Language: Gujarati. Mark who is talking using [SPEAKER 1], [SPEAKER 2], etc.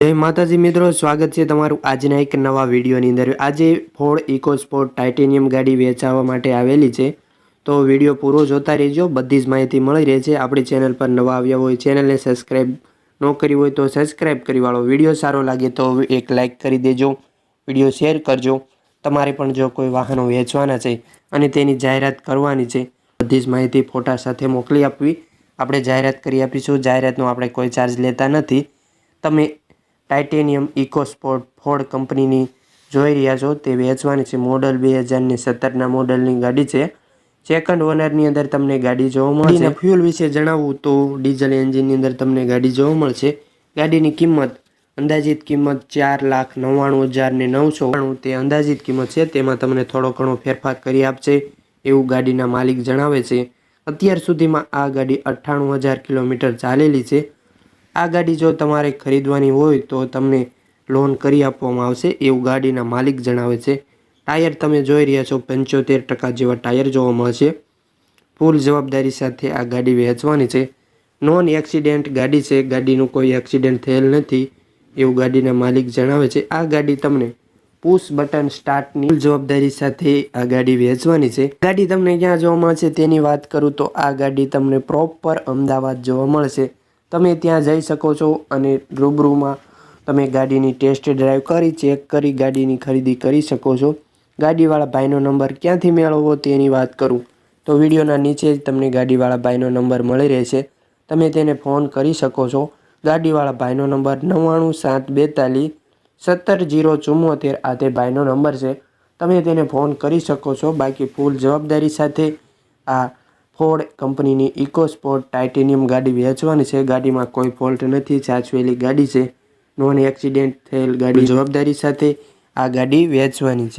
[SPEAKER 1] જય માતાજી મિત્રો, સ્વાગત છે તમારું આજના એક નવા વિડીયોની અંદર. આજે ફોર્ડ ઇકોસ્પોર્ટ ટાઇટેનિયમ ગાડી વેચાવા માટે આવેલી છે. તો વીડિયો પૂરો જોતા રહેજો, બધી જ માહિતી મળી રહે છે. આપણી ચેનલ પર નવા આવ્યા હોય, ચેનલને સબસ્ક્રાઈબ ન કરી હોય તો સબસ્ક્રાઈબ કરી વાળો. વીડિયો સારો લાગે તો એક લાઇક કરી દેજો, વીડિયો શેર કરજો. તમારે પણ જો કોઈ વાહનો વેચવાના છે અને તેની જાહેરાત કરવાની છે, બધી જ માહિતી ફોટા સાથે મોકલી આપવી. આપણે જાહેરાત કરી આપીશું, જાહેરાતનો આપણે કોઈ ચાર્જ લેતા નથી. તમે ટાઇટેનિયમ ઇકોસ્પોર્ટ ફોર્ડ કંપનીની જોઈ રહ્યા છો. તે વેચવાની છે મોડલ બે હજારની સત્તરના મોડલની ગાડી છે. સેકન્ડ ઓનરની અંદર તમને ગાડી જોવા મળશે. ફ્યુલ વિશે જણાવું તો ડીઝલ એન્જિનની અંદર તમને ગાડી જોવા મળશે. ગાડીની કિંમત, અંદાજિત કિંમત ચાર લાખ નવ્વાણું હજાર ને નવસો તે અંદાજિત કિંમત છે, તેમાં તમને થોડો ઘણો ફેરફાર કરી આપશે એવું ગાડીના માલિક જણાવે છે. અત્યાર સુધીમાં આ ગાડી અઠ્ઠાણું હજાર કિલોમીટર ચાલેલી છે. આ ગાડી જો તમારે ખરીદવાની હોય તો તમને લોન કરી આપવામાં આવશે. એવું ગાડીના માલિક જણાવે છે. ટાયર તમે જોઈ રહ્યા છો, પંચોતેર ટકા જેવા ટાયર જોવા મળશે. ફૂલ જવાબદારી સાથે આ ગાડી વેચવાની છે. નોન એક્સિડેન્ટ ગાડી છે. ગાડીનું કોઈ એક્સિડન્ટ થયેલ નથી. એવું ગાડીના માલિક જણાવે છે. આ ગાડી તમને પુશ બટન સ્ટાર્ટની જવાબદારી સાથે આ ગાડી વેચવાની છે. ગાડી તમને ક્યાં જોવા મળશે તેની વાત કરું તો આ ગાડી તમને પ્રોપર અમદાવાદ જોવા મળશે. તમે ત્યાં જઈ શકો છો અને રૂબરૂમાં તમે ગાડીની ટેસ્ટ ડ્રાઈવ કરી, ચેક કરી, ગાડીની ખરીદી કરી શકો છો. ગાડીવાળા ભાઈનો નંબર ક્યાંથી મેળવવો તેની વાત કરું. તો વિડીયોના નીચે જ તમને ગાડીવાળા ભાઈનો નંબર મળી રહેશે. તમે તેને ફોન કરી શકો છો. ગાડીવાળા ભાઈનો નંબર નવ્વાણું સાત બેતાલીસ સત્તર જીરો ચુમ્મોતેર આ તે ભાઈનો નંબર છે. તમે તેને ફોન કરી શકો છો. બાકી ફૂલ જવાબદારી સાથે આ ફોર્ડ કંપનીની ઇકોસ્પોર્ટ ટાઇટેનિયમ ગાડી વેચવાની છે. ગાડીમાં કોઈ ફોલ્ટ નથી. સાચવેલી ગાડી છે. નોન એક્સિડેન્ટ થયેલ ગાડી જવાબદારી સાથે આ ગાડી વેચવાની છે.